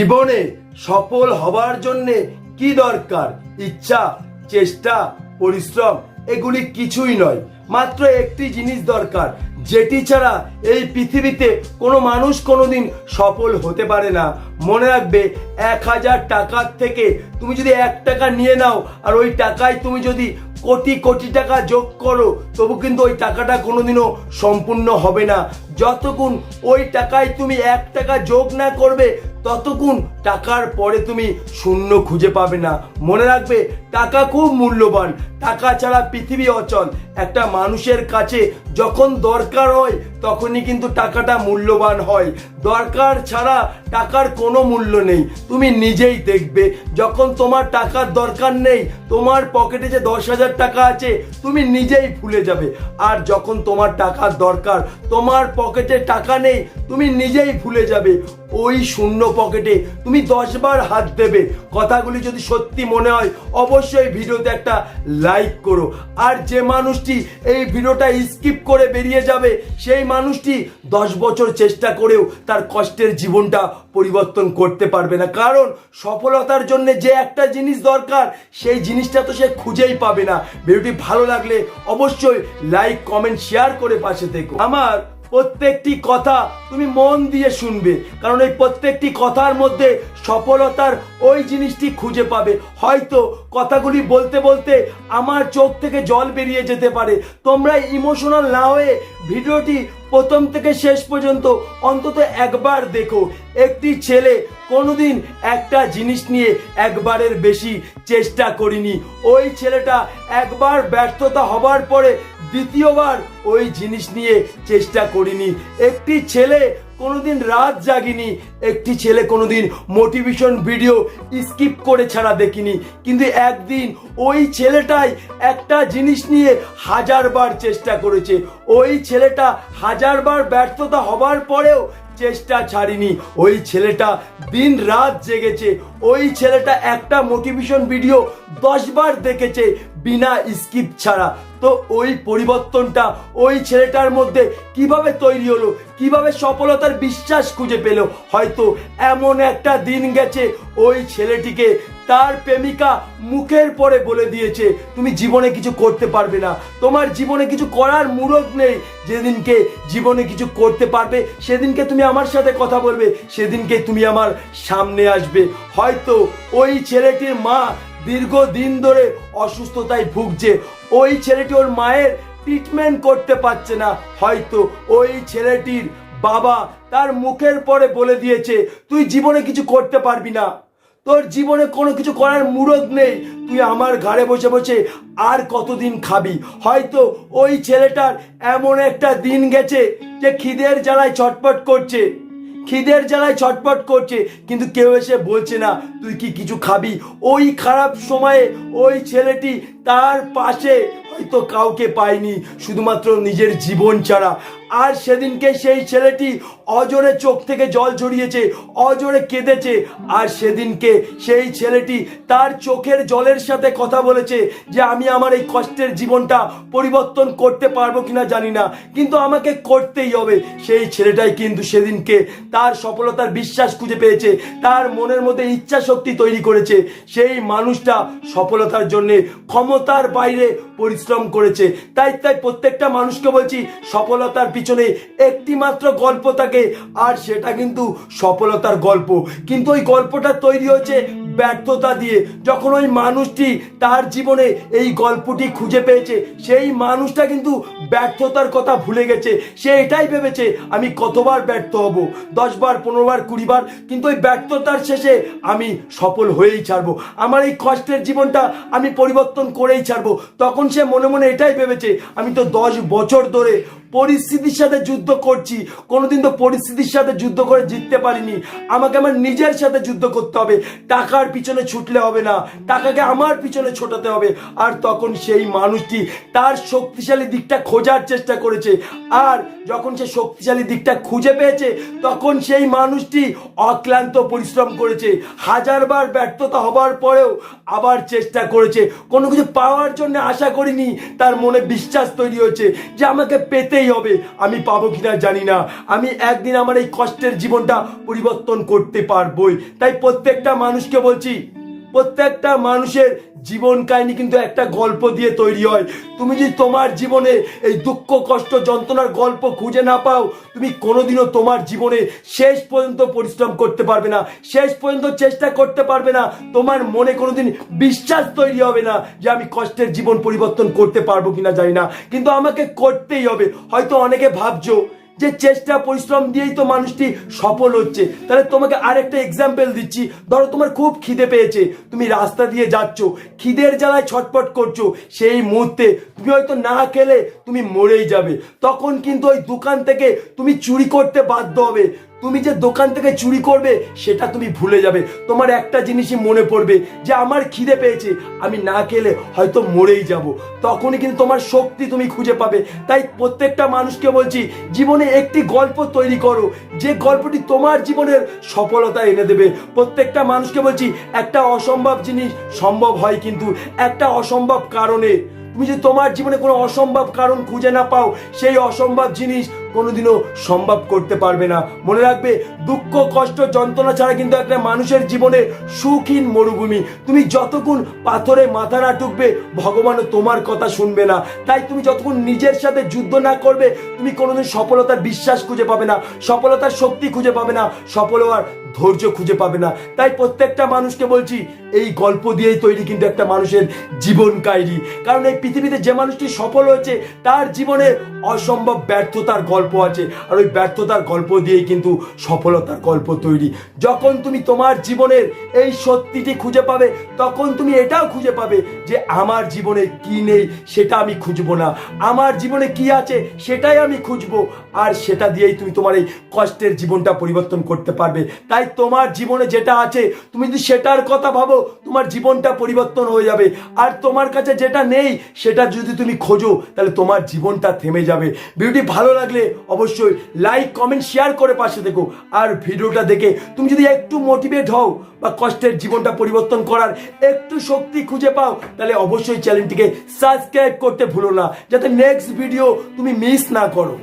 জীবনে সফল হবার জন্য কি দরকার? ইচ্ছা, চেষ্টা, পরিশ্রম, এগুলি কিছুই নয়। মাত্র একটি জিনিস দরকার, যেটি ছাড়া এই পৃথিবীতে কোনো মানুষ কোনোদিন সফল হতে পারে না। মনে রাখবে, এক হাজার টাকার থেকে তুমি যদি এক টাকা নিয়ে নাও, আর ওই টাকায় তুমি যদি কোটি কোটি টাকা যোগ করো, তবু কিন্তু ওই টাকাটা কোনোদিনও সম্পূর্ণ হবে না। যতক্ষণ ওই টাকায় তুমি এক টাকা যোগ না করবে, ততক্ষণ টাকার পরে তুমি শূন্য খুঁজে পাবে না। মনে রাখবে, টাকা খুব মূল্যবান। টাকা ছাড়া পৃথিবী অচল। একটা মানুষের কাছে যখন দরকার হয়, তখনই কিন্তু টাকাটা মূল্যবান হয়। দরকার ছাড়া টাকার কোনো মূল্য নেই। তুমি নিজেই দেখবে, যখন তোমার টাকার দরকার নেই, তোমার পকেটে যে দশ হাজার টাকা আছে, তুমি নিজেই ভুলে যাবে। আর যখন তোমার টাকার দরকার, তোমার পকেটে টাকা নেই, তুমি নিজেই ভুলে যাবে। ওই শূন্য পকেটে তুমি দশবার হাত দেবে। কথাগুলি যদি সত্যি মনে হয়, অবশ্যই ভিডিওতে একটা লাইক করো। আর যে মানুষটি এই ভিডিওটা স্কিপ করে বেরিয়ে যাবে, সেই মানুষটি দশ বছর চেষ্টা করেও তার কষ্টের জীবনটা পরিবর্তন করতে পারবে না। কারণ সফলতার জন্য যে একটা জিনিস দরকার, সেই জিনিসটা তো সে খুঁজেই পাবে না। ভিডিওটি ভালো লাগলে অবশ্যই লাইক, কমেন্ট, শেয়ার করে পাশে থেকো। আমার প্রত্যেকটি কথা তুমি মন দিয়ে শুনবে। কারণ এই প্রত্যেকটি কথার মধ্যে সফলতার ওই জিনিসটি খুঁজে পাবে। হয়তো কথাগুলি বলতে বলতে আমার চোখ থেকে জল বেরিয়ে যেতে পারে। তোমরা ইমোশনাল না হয়ে ভিডিওটি প্রথম থেকে শেষ পর্যন্ত অন্তত একবার দেখো। একটি ছেলে কোনোদিন একটা জিনিস নিয়ে একবারের বেশি চেষ্টা করিনি। ওই ছেলেটা একবার ব্যর্থতা হবার পরে দ্বিতীয়বার ওই জিনিস নিয়ে চেষ্টা করিনি। একটি ছেলে কোনোদিন রাত জাগিনি, একটি ছেলে কোনোদিন মোটিভেশন ভিডিও স্কিপ করে ছাড়া দেখিনি। কিন্তু একদিন ওই ছেলেটাই একটা জিনিস নিয়ে হাজারবার চেষ্টা করেছে। ওই ছেলেটা হাজারবার ব্যর্থতা হবার পরেও চেষ্টা ছাড়িনি। ওই ছেলেটা দিন রাত জেগেছে। ওই ছেলেটা একটা মোটিভেশন ভিডিও দশবার দেখেছে বিনা স্কিপ ছাড়া। তো ওই পরিবর্তনটা ওই ছেলেটার মধ্যে কীভাবে তৈরি হলো, কীভাবে সফলতার বিশ্বাস খুঁজে পেল, হয়তো এমন একটা দিন গেছে ওই ছেলেটিকে তার প্রেমিকা মুখের পরে বলে দিয়েছে, তুমি জীবনে কিছু করতে পারবে না। তোমার জীবনে কিছু করার মুরত নেই। যেদিনকে জীবনে কিছু করতে পারবে, সেদিনকে তুমি আমার সাথে কথা বলবে। সেদিনকে তুমি আমার সামনে আসবে। হয়তো ওই ছেলেটির মা দীর্ঘদিন ধরে অসুস্থতায় ভুগছে। ওই ছেলেটি ওর মায়ের ট্রিটমেন্ট করতে পারছে না। হয়তো ওই ছেলেটির বাবা তার মুখের পরে বলে দিয়েছে, তুই জীবনে কিছু করতে পারবি না। তোর জীবনে কোনো কিছু করার মুরদ নেই। তুই আমার ঘাড়ে বসে বসে আর কতদিন খাবি? হয়তো ওই ছেলেটার এমন একটা দিন গেছে যে খিদের জ্বালায় ছটপট করছে। খিদের জ্বালায় ছটপট করছে, কিন্তু কেউ এসে বলছে না, তুই কি কিছু খাবি? ওই খারাপ সময়ে ওই ছেলেটি তার পাশে হয়তো কাউকে পায়নি, শুধুমাত্র নিজের জীবন ছাড়া। আর সেদিনকে সেই ছেলেটি অজরে চোখ থেকে জল ঝরিয়েছে, অজরে কেঁদেছে। আর সেদিনকে সেই ছেলেটি তার চোখের জলের সাথে কথা বলেছে যে, আমি আমার এই কষ্টের জীবনটা পরিবর্তন করতে পারব কিনা জানি না, কিন্তু আমাকে করতেই হবে। সেই ছেলেটাই কিন্তু সেদিনকে তার সফলতার বিশ্বাস খুঁজে পেয়েছে, তার মনের মধ্যে ইচ্ছা শক্তি তৈরি করেছে। সেই মানুষটা সফলতার জন্য ক্ষমতার বাইরে পরিশ্রম করেছে। তাই তাই প্রত্যেকটা মানুষকে বলছি, সফলতার পিছনে একটি মাত্র গল্প থাকে, আর সেটা কিন্তু সফলতার গল্প। কিন্তু ওই গল্পটা তৈরি হয়েছে ব্যর্থতা দিয়ে। যখন ওই মানুষটি তার জীবনে এই গল্পটি খুঁজে পেয়েছে, সেই মানুষটা কিন্তু ব্যর্থতার কথা ভুলে গেছে। সে এটাই ভেবেছে, আমি কতবার ব্যর্থ হব? দশবার, পনেরোবার, কুড়িবার, কিন্তু ওই ব্যর্থতার শেষে আমি সফল হয়েই ছাড়বো। আমার এই কষ্টের জীবনটা আমি পরিবর্তন করেই ছাড়বো। তখন সে মনে মনে এটাই ভেবেছে, আমি তো দশ বছর ধরে পরিস্থিতির সাথে যুদ্ধ করছি। কোনোদিন তো পরিস্থিতির সাথে যুদ্ধ করে জিততে পারিনি। আমাকে আমার নিজের সাথে যুদ্ধ করতে হবে। টাকার পিছনে ছুটলে হবে না। টাকাকে আমার পিছনে ছোটাতে হবে। আর তখন সেই মানুষটি তার শক্তিশালী দিকটা খোঁজার চেষ্টা করেছে। আর যখন সে শক্তিশালী দিকটা খুঁজে পেয়েছে, তখন সেই মানুষটি অক্লান্ত পরিশ্রম করেছে। হাজারবার ব্যর্থতা হবার পরেও আবার চেষ্টা করেছে। কোনো কিছু পাওয়ার জন্য আশা করিনি। তার মনে বিশ্বাস তৈরি হয়েছে যে আমাকে পেতেই করতেই হবে। আমি পাবো কিনা জানি না। আমি একদিন আমার এই কষ্টের জীবনটা পরিবর্তন করতে পারবই। তাই প্রত্যেকটা মানুষকে বলছি প্রত্যেকটা মানুষের জীবন কাহিনী কিন্তু একটা গল্প দিয়ে তৈরি হয়। তুমি যদি তোমার জীবনে এই দুঃখ, কষ্ট, যন্ত্রণার গল্প খুঁজে না পাও, তুমি কোনোদিনও তোমার জীবনে শেষ পর্যন্ত পরিশ্রম করতে পারবে না। শেষ পর্যন্ত চেষ্টা করতে পারবে না। তোমার মনে কোনোদিন বিশ্বাস তৈরি হবে না যে আমি কষ্টের জীবন পরিবর্তন করতে পারব কিনা জানি না। কিন্তু আমাকে করতেই হবে। হয়তো অনেকে ভাবছ যে চেষ্টা, পরিশ্রম দিয়েই তো মানুষটি সফল হচ্ছে। তাহলে তোমাকে আরেকটা এক্সাম্পল দিচ্ছি। ধরো তোমার খুব খিদে পেয়েছে, তুমি রাস্তা দিয়ে যাচ্ছ, খিদের জ্বালায় ছটপট করছ, সেই মুহূর্তে তুমি হয়তো না খেলে তুমি মরেই যাবে। তখন কিন্তু ওই দোকান থেকে তুমি চুরি করতে বাধ্য হবে। তুমি যে দোকান থেকে চুরি করবে, সেটা তুমি ভুলে যাবে। তোমার একটা জিনিসই মনে পড়বে যে আমার খিদে পেয়েছে, আমি না খেলে হয়তো মরেই যাব। তখনই কিন্তু তোমার শক্তি তুমি খুঁজে পাবে। তাই প্রত্যেকটা মানুষকে বলছি, জীবনে একটি গল্প তৈরি করো। যে গল্পটি তোমার জীবনের সফলতা এনে দেবে। প্রত্যেকটা মানুষকে বলছি, একটা অসম্ভব জিনিস সম্ভব হয় কিন্তু একটা অসম্ভব কারণে। তুমি যদি তোমার জীবনে কোনো অসম্ভব কারণ খুঁজে না পাও, সেই অসম্ভব জিনিস কোনোদিনও সম্ভব করতে পারবে না। মনে রাখবে, দুঃখ, কষ্ট, যন্ত্রণা ছাড়া কিন্তু একটা মানুষের জীবনে সুখহীন মরুভূমি। তুমি যতক্ষণ পাথরে মাথা না টুকবে ভগবানও তোমার কথা শুনবে না। তাই তুমি যতক্ষণ নিজের সাথে যুদ্ধ না করবে, তুমি কোনোদিন সফলতার বিশ্বাস খুঁজে পাবে না, সফলতার শক্তি খুঁজে পাবে না, সফল হওয়ার ধৈর্য খুঁজে পাবে না। তাই প্রত্যেকটা মানুষকে বলছি, এই গল্প দিয়েই তৈরি কিন্তু একটা মানুষের জীবন কাহিনী। কারণ এই পৃথিবীতে যে মানুষটি সফল হয়েছে, তার জীবনে অসম্ভব ব্যর্থতার গল্প আছে। আর ওই ব্যর্থতার গল্প দিয়েই কিন্তু সফলতার গল্প তৈরি। যখন তুমি তোমার জীবনের এই সত্যিটি খুঁজে পাবে, তখন তুমি এটাও খুঁজে পাবে যে আমার জীবনে কি নেই, সেটা আমি খুঁজবো না। আমার জীবনে কি আছে, সেটাই আমি খুঁজবো। আর সেটা দিয়েই তুমি তোমার এই কষ্টের জীবনটা পরিবর্তন করতে পারবে। তাই তোমার জীবনে যেটা আছে, তুমি যদি সেটার কথা ভাবো, তোমার জীবনটা পরিবর্তন হয়ে যাবে। আর তোমার কাছে যেটা নেই, সেটা যদি তুমি খোঁজো, তাহলে তোমার জীবনটা থেমে যাবে। ভিডিওটি ভালো লাগলে অবশ্যই লাইক কমেন্ট শেয়ার করে পাশে দেখো। আর ভিডিওটা দেখে তুমি যদি একটু মোটিভেট হও বা কষ্টের জীবনটা পরিবর্তন করার একটু শক্তি খুঁজে পাও, তাহলে অবশ্যই চ্যানেলটিকে সাবস্ক্রাইব করতে ভুলো না। যাতে নেক্সট ভিডিও তুমি মিস না করো।